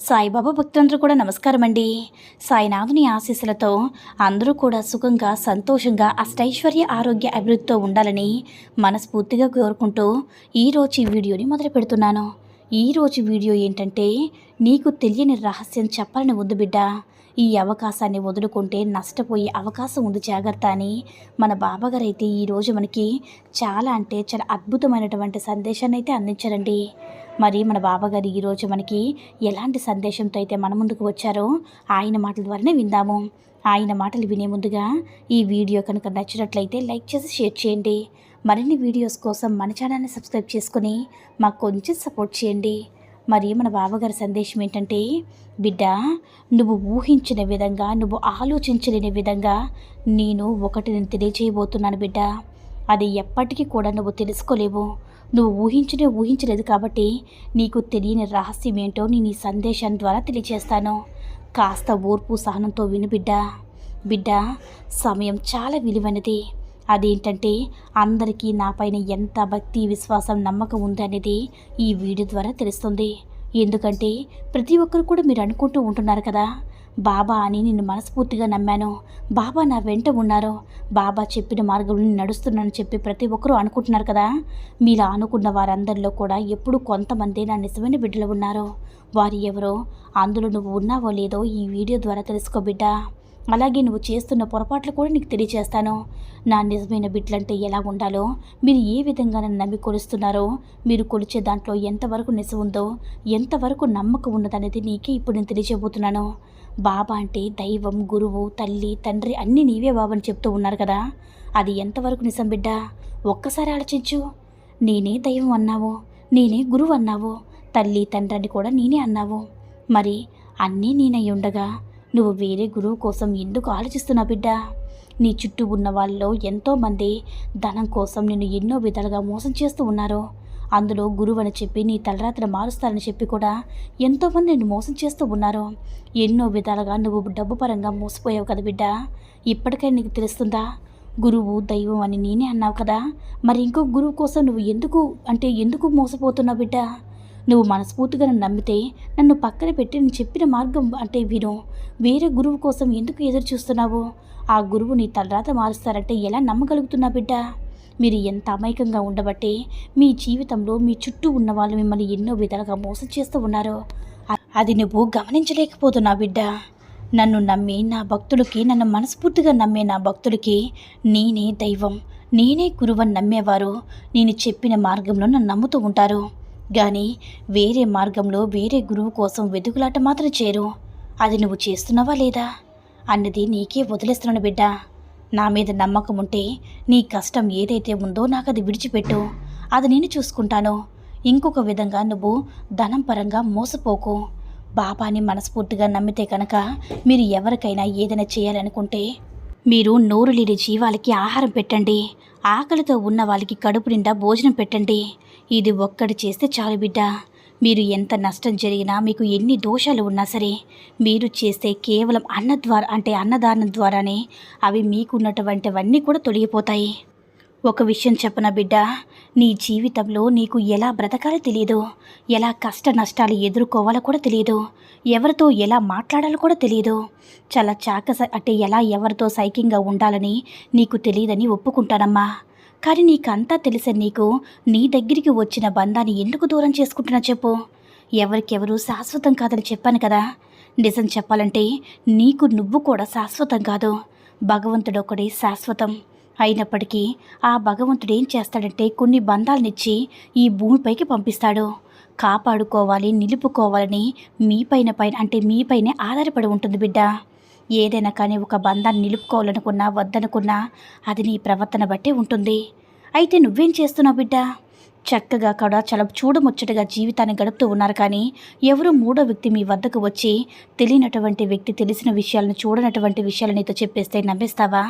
సాయిబాబా భక్తులందరూ కూడా నమస్కారం అండి సాయినాథుని ఆశీస్సులతో అందరూ కూడా సుఖంగా సంతోషంగా అష్టైశ్వర్య ఆరోగ్య అభివృద్ధితో ఉండాలని మనస్ఫూర్తిగా కోరుకుంటూ ఈరోజు ఈ వీడియోని మొదలు పెడుతున్నాను. ఈరోజు వీడియో ఏంటంటే నీకు తెలియని రహస్యం చెప్పాలని ఉంది బిడ్డ. ఈ అవకాశాన్ని వదులుకుంటే నష్టపోయే అవకాశం ఉంది జాగ్రత్త అని మన బాబాగారు అయితే ఈరోజు మనకి చాలా అంటే చాలా అద్భుతమైనటువంటి సందేశాన్ని అయితే అందించారండి. మరి మన బాబాగారు ఈరోజు మనకి ఎలాంటి సందేశంతో అయితే మన ముందుకు వచ్చారో ఆయన మాటల ద్వారానే విందాము. ఆయన మాటలు వినే ముందుగా ఈ వీడియో కనుక నచ్చినట్లయితే లైక్ చేసి షేర్ చేయండి. మరిన్ని వీడియోస్ కోసం మన ఛానల్ని సబ్స్క్రైబ్ చేసుకుని మాకు కొంచెం సపోర్ట్ చేయండి. మరి మన బావగారి సందేశం ఏంటంటే బిడ్డ నువ్వు ఊహించిన విధంగా నువ్వు ఆలోచించలేని విధంగా నేను ఒకటి నేను తెలియజేయబోతున్నాను బిడ్డ. అది ఎప్పటికీ కూడా నువ్వు తెలుసుకోలేవు. నువ్వు ఊహించనే ఊహించలేదు కాబట్టి నీకు తెలియని రహస్యం ఏంటో నేను ఈ సందేశం ద్వారా తెలియజేస్తాను కాస్త ఓర్పు సహనంతో విను బిడ్డ. బిడ్డ సమయం చాలా విలువైనది. అదేంటంటే అందరికీ నాపైన ఎంత భక్తి విశ్వాసం నమ్మకం ఉందనేది ఈ వీడియో ద్వారా తెలుస్తుంది. ఎందుకంటే ప్రతి ఒక్కరు కూడా మీరు అనుకుంటూ ఉంటున్నారు కదా బాబా అని నేను మనస్ఫూర్తిగా నమ్మాను. బాబా నా వెంట ఉన్నారు. బాబా చెప్పిన మార్గంలో నడుస్తున్నానని చెప్పి ప్రతి ఒక్కరూ అనుకుంటున్నారు కదా. మీలా అనుకున్న వారందరిలో కూడా ఎప్పుడు కొంతమంది నా నిజమైన బిడ్డలు ఉన్నారు. వారు ఎవరో అందులో నువ్వు ఉన్నావో లేదో ఈ వీడియో ద్వారా తెలుసుకో బిడ్డా. అలాగే నువ్వు చేస్తున్న పొరపాట్లు కూడా నీకు తెలియచేస్తాను నా నిజమైన బిడ్డలంటే ఎలా ఉండాలో మీరు ఏ విధంగా నన్ను నమ్మి కొలుస్తున్నారో మీరు కొలిచే దాంట్లో ఎంతవరకు నిజం ఉందో ఎంతవరకు నమ్మకం ఉన్నదనేది నీకే ఇప్పుడు నేను తెలియజేయబోతున్నాను. బాబా అంటే దైవం గురువు తల్లి తండ్రి అన్నీ నీవే బాబని చెప్తూ ఉన్నారు కదా. అది ఎంతవరకు నిజం బిడ్డ? ఒక్కసారి ఆలోచించు. నేనే దైవం అన్నావు నేనే గురువు అన్నావు తల్లి తండ్రి అని కూడా నేనే అన్నావు. మరి అన్నీ నేనై ఉండగా నువ్వు వేరే గురువు కోసం ఎందుకు ఆలోచిస్తున్నావు బిడ్డ? నీ చుట్టూ ఉన్న వాళ్ళలో ఎంతోమంది ధనం కోసం నిన్ను ఎన్నో విధాలుగా మోసం చేస్తూ ఉన్నారు. అందులో గురువు అని చెప్పి నీ తలరాత్రి మారుస్తారని చెప్పి కూడా ఎంతోమంది నిన్ను మోసం చేస్తూ ఉన్నారు. ఎన్నో విధాలుగా నువ్వు డబ్బు పరంగా మోసపోయావు కదా బిడ్డ? ఇప్పటికైనా నీకు తెలుస్తుందా? గురువు దైవం అని నేనే అన్నావు కదా. మరి ఇంకో గురువు కోసం నువ్వు ఎందుకు అంటే ఎందుకు మోసపోతున్నావు బిడ్డ? నువ్వు మనస్ఫూర్తిగా నన్ను నమ్మితే నన్ను పక్కన పెట్టి నేను చెప్పిన మార్గం అంటే విను. వేరే గురువు కోసం ఎందుకు ఎదురు చూస్తున్నావు ఆ గురువు నీ తలరాత మారుస్తారంటే ఎలా నమ్మగలుగుతున్నా బిడ్డ? మీరు ఎంత అమాయకంగా ఉండబట్టే మీ జీవితంలో మీ చుట్టూ ఉన్న వాళ్ళు మిమ్మల్ని ఎన్నో విధాలుగా మోసం చేస్తూ ఉన్నారు. అది నువ్వు గమనించలేకపోతున్నా బిడ్డ. నన్ను నమ్మి నా భక్తులకి నన్ను మనస్ఫూర్తిగా నమ్మే నా భక్తులకి నేనే దైవం. నేనే గురువని నమ్మేవారు. నేను చెప్పిన మార్గంలో నన్ను నమ్ముతూ ఉంటారు. కానీ వేరే మార్గంలో వేరే గురువు కోసం వెతుకులాట మాత్రం చేరు అది నువ్వు చేస్తున్నావా లేదా? అన్నది నీకే వదిలేస్తున్నాను బిడ్డ. నా మీద నమ్మకం ఉంటే నీ కష్టం ఏదైతే ఉందో నాకు అది విడిచిపెట్టు. అది నేను చూసుకుంటాను. ఇంకొక విధంగా నువ్వు ధనం పరంగా మోసపోకు. బాబాని మనస్ఫూర్తిగా నమ్మితే కనుక మీరు ఎవరికైనా ఏదైనా చేయాలనుకుంటే మీరు నోరు లేని జీవాలకి ఆహారం పెట్టండి. ఆకలితో ఉన్న వాళ్ళకి కడుపు నిండా భోజనం పెట్టండి. ఇది ఒక్కటి చేస్తే చాలు బిడ్డ. మీరు ఎంత నష్టం జరిగినా మీకు ఎన్ని దోషాలు ఉన్నా సరే మీరు చేస్తే కేవలం అన్న ద్వారా అంటే అన్నదానం ద్వారానే అవి మీకున్నటువంటివన్నీ కూడా తొలగిపోతాయి. ఒక విషయం చెప్పన బిడ్డ? నీ జీవితంలో నీకు ఎలా బ్రతకాలో తెలియదు ఎలా కష్ట నష్టాలు ఎదుర్కోవాలో కూడా తెలియదు ఎవరితో ఎలా మాట్లాడాలో కూడా తెలియదు చాలా చాకస అంటే ఎలా ఎవరితో సైకింగ్గా ఉండాలని నీకు తెలియదని ఒప్పుకుంటానమ్మా. కానీ నీకంతా తెలిసే నీకు నీ దగ్గరికి వచ్చిన బంధాన్ని ఎందుకు దూరం చేసుకుంటున్నా చెప్పు. ఎవరికెవరు శాశ్వతం కాదని చెప్పాను కదా. నిజం చెప్పాలంటే నీకు నువ్వు కూడా శాశ్వతం కాదు. భగవంతుడొకడే శాశ్వతం. అయినప్పటికీ ఆ భగవంతుడు ఏం చేస్తాడంటే కొన్ని బంధాలనిచ్చి ఈ భూమిపైకి పంపిస్తాడు. కాపాడుకోవాలి నిలుపుకోవాలని మీపైన పైన అంటే మీపైనే ఆధారపడి ఉంటుంది బిడ్డ. ఏదైనా కానీ ఒక బంధాన్ని నిలుపుకోవాలనుకున్నా వద్దనుకున్నా అది నీ ప్రవర్తన బట్టే ఉంటుంది. అయితే నువ్వేం చేస్తున్నావు బిడ్డ? చక్కగా కూడా చాలా చూడముచ్చటగా జీవితాన్ని గడుపుతూ ఉన్నారు కానీ ఎవరు మూడో వ్యక్తి మీ వద్దకు వచ్చి తెలియనటువంటి వ్యక్తి తెలిసిన విషయాలను చూడనటువంటి విషయాలు నీతో చెప్పేస్తే నమ్మేస్తావా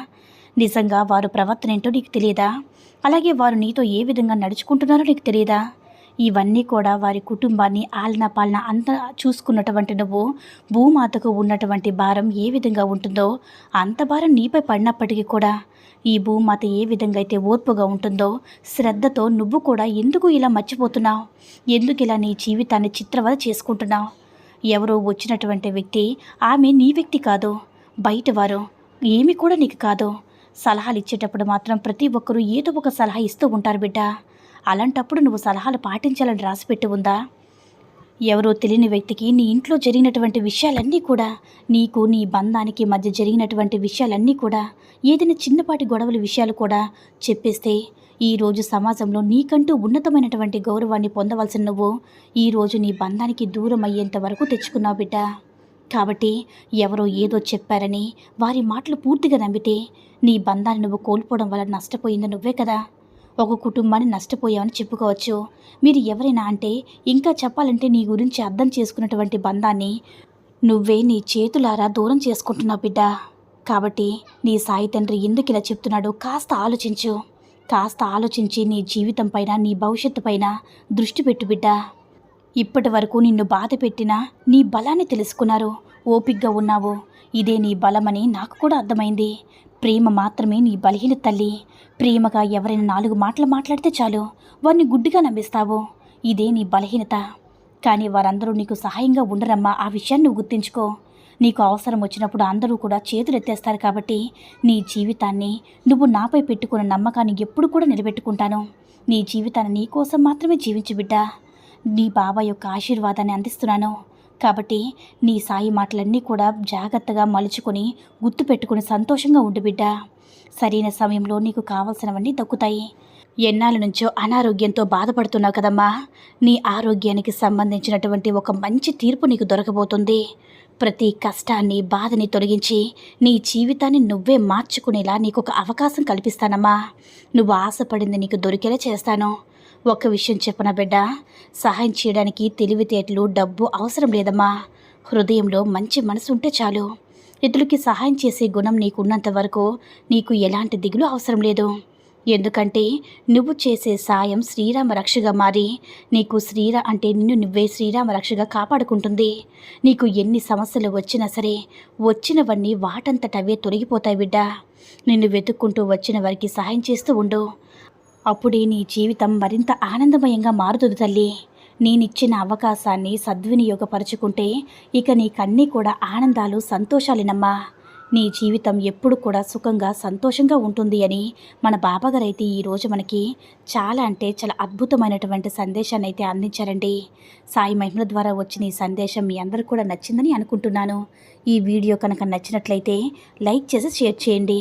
నిజంగా వారు ప్రవర్తన ఏంటో నీకు తెలియదా అలాగే వారు నీతో ఏ విధంగా నడుచుకుంటున్నారో నీకు తెలియదా ఇవన్నీ కూడా వారి కుటుంబాన్ని ఆలన పాలన అంతా చూసుకున్నటువంటి నువ్వు భూమాతకు ఉన్నటువంటి భారం ఏ విధంగా ఉంటుందో అంత భారం నీపై పడినప్పటికీ కూడా ఈ భూమాత ఏ విధంగా అయితే ఓర్పుగా ఉంటుందో శ్రద్ధతో నువ్వు కూడా ఎందుకు ఇలా మర్చిపోతున్నావు? ఎందుకు ఇలా నీ జీవితాన్ని చిత్రవద చేసుకుంటున్నావు? ఎవరో వచ్చినటువంటి వ్యక్తి ఆమె నీ వ్యక్తి కాదు బయటవారు ఏమి కూడా నీకు కాదు. సలహాలు ఇచ్చేటప్పుడు మాత్రం ప్రతి ఒక్కరూ ఏదో ఒక సలహా ఇస్తూ ఉంటారు బిడ్డ. అలాంటప్పుడు నువ్వు సలహాలు పాటించాలని రాసిపెట్టి ఉందా? ఎవరో తెలియని వ్యక్తికి నీ ఇంట్లో జరిగినటువంటి విషయాలన్నీ కూడా నీకు నీ బంధానికి మధ్య జరిగినటువంటి విషయాలన్నీ కూడా ఏదైనా చిన్నపాటి గొడవల విషయాలు కూడా చెప్పేస్తే ఈరోజు సమాజంలో నీకంటూ ఉన్నతమైనటువంటి గౌరవాన్ని పొందవలసిన నువ్వు ఈరోజు నీ బంధానికి దూరం అయ్యేంత వరకు తెచ్చుకున్నావు బిడ్డ. కాబట్టి ఎవరో ఏదో చెప్పారని వారి మాటలు పూర్తిగా నమ్మితే నీ బంధాన్ని నువ్వు కోల్పోవడం వల్ల నష్టపోయింది నువ్వే కదా. ఒక కుటుంబాన్ని నష్టపోయావని చెప్పుకోవచ్చు. మీరు ఎవరైనా అంటే ఇంకా చెప్పాలంటే నీ గురించి అర్థం చేసుకున్నటువంటి బంధాన్ని నువ్వే నీ చేతులారా దూరం చేసుకుంటున్నావు బిడ్డ. కాబట్టి నీ సాయి తండ్రి ఎందుకు ఇలా చెప్తున్నాడో కాస్త ఆలోచించు. కాస్త ఆలోచించి నీ జీవితం పైన నీ భవిష్యత్తు పైన దృష్టి పెట్టు బిడ్డ. ఇప్పటి వరకు నిన్ను బాధ పెట్టినా నీ బలాన్ని తెలుసుకున్నారు. ఓపిగ్గా ఉన్నావు. ఇదే నీ బలమని నాకు కూడా అర్థమైంది. ప్రేమ మాత్రమే నీ బలహీన తల్లి. ప్రేమగా ఎవరైనా నాలుగు మాటలు మాట్లాడితే చాలు. వారిని గుడ్డిగా నమ్మిస్తావు. ఇదే నీ బలహీనత. కానీ వారందరూ నీకు సహాయంగా ఉండరమ్మా. ఆ విషయాన్ని నువ్వు గుర్తించుకో. నీకు అవసరం వచ్చినప్పుడు అందరూ కూడా చేతులు ఎత్తేస్తారు కాబట్టి నీ జీవితాన్ని నువ్వు నాపై పెట్టుకున్న నమ్మకాన్ని ఎప్పుడు కూడా నిలబెట్టుకుంటాను. నీ జీవితాన్ని నీ కోసం మాత్రమే జీవించు బిడ్డా. నీ బాబా యొక్క ఆశీర్వాదాన్ని అందిస్తున్నాను. కాబట్టి నీ సాయి మాటలన్నీ కూడా జాగ్రత్తగా మలుచుకొని గుర్తుపెట్టుకుని సంతోషంగా ఉండు బిడ్డ. సరైన సమయంలో నీకు కావలసినవన్నీ దక్కుతాయి. ఎన్నాళ్ళ నుంచో అనారోగ్యంతో బాధపడుతున్నావు కదమ్మా. నీ ఆరోగ్యానికి సంబంధించినటువంటి ఒక మంచి తీర్పు నీకు దొరకబోతుంది. ప్రతి కష్టాన్ని బాధని తొలగించి నీ జీవితాన్ని నువ్వే మార్చుకునేలా నీకు ఒక అవకాశం కల్పిస్తానమ్మా. నువ్వు ఆశపడింది నీకు దొరికేలా చేస్తాను. ఒక విషయం చెప్పన బిడ్డ? సహాయం చేయడానికి తెలివితేటలు డబ్బు అవసరం లేదమ్మా. హృదయంలో మంచి మనసు ఉంటే చాలు. ఇతరులకి సహాయం చేసే గుణం నీకున్నంత వరకు నీకు ఎలాంటి దిగులు అవసరం లేదు. ఎందుకంటే నువ్వు చేసే సాయం శ్రీరామ రక్షగా మారి నీకు శ్రీరా అంటే నిన్ను నువ్వే శ్రీరామ రక్షగా కాపాడుకుంటుంది. నీకు ఎన్ని సమస్యలు వచ్చినా సరే వచ్చినవన్నీ వాటంతటవే తొలగిపోతాయి బిడ్డ. నిన్ను వెతుక్కుంటూ వచ్చిన వారికి సహాయం చేస్తూ ఉండు. అప్పుడే నీ జీవితం మరింత ఆనందమయంగా మారుతుంది తల్లి. నేనిచ్చిన అవకాశాన్ని సద్వినియోగపరుచుకుంటే ఇక నీకన్నీ కూడా ఆనందాలు సంతోషాలేనమ్మా. నీ జీవితం ఎప్పుడు కూడా సుఖంగా సంతోషంగా ఉంటుంది అని మన బాబాగారు అయితే ఈరోజు మనకి చాలా అంటే చాలా అద్భుతమైనటువంటి సందేశాన్ని అయితే అందించారండి. సాయి మహిమల ద్వారా వచ్చిన ఈ సందేశం మీ అందరికీ కూడా నచ్చిందని అనుకుంటున్నాను. ఈ వీడియో కనుక నచ్చినట్లయితే లైక్ చేసి షేర్ చేయండి.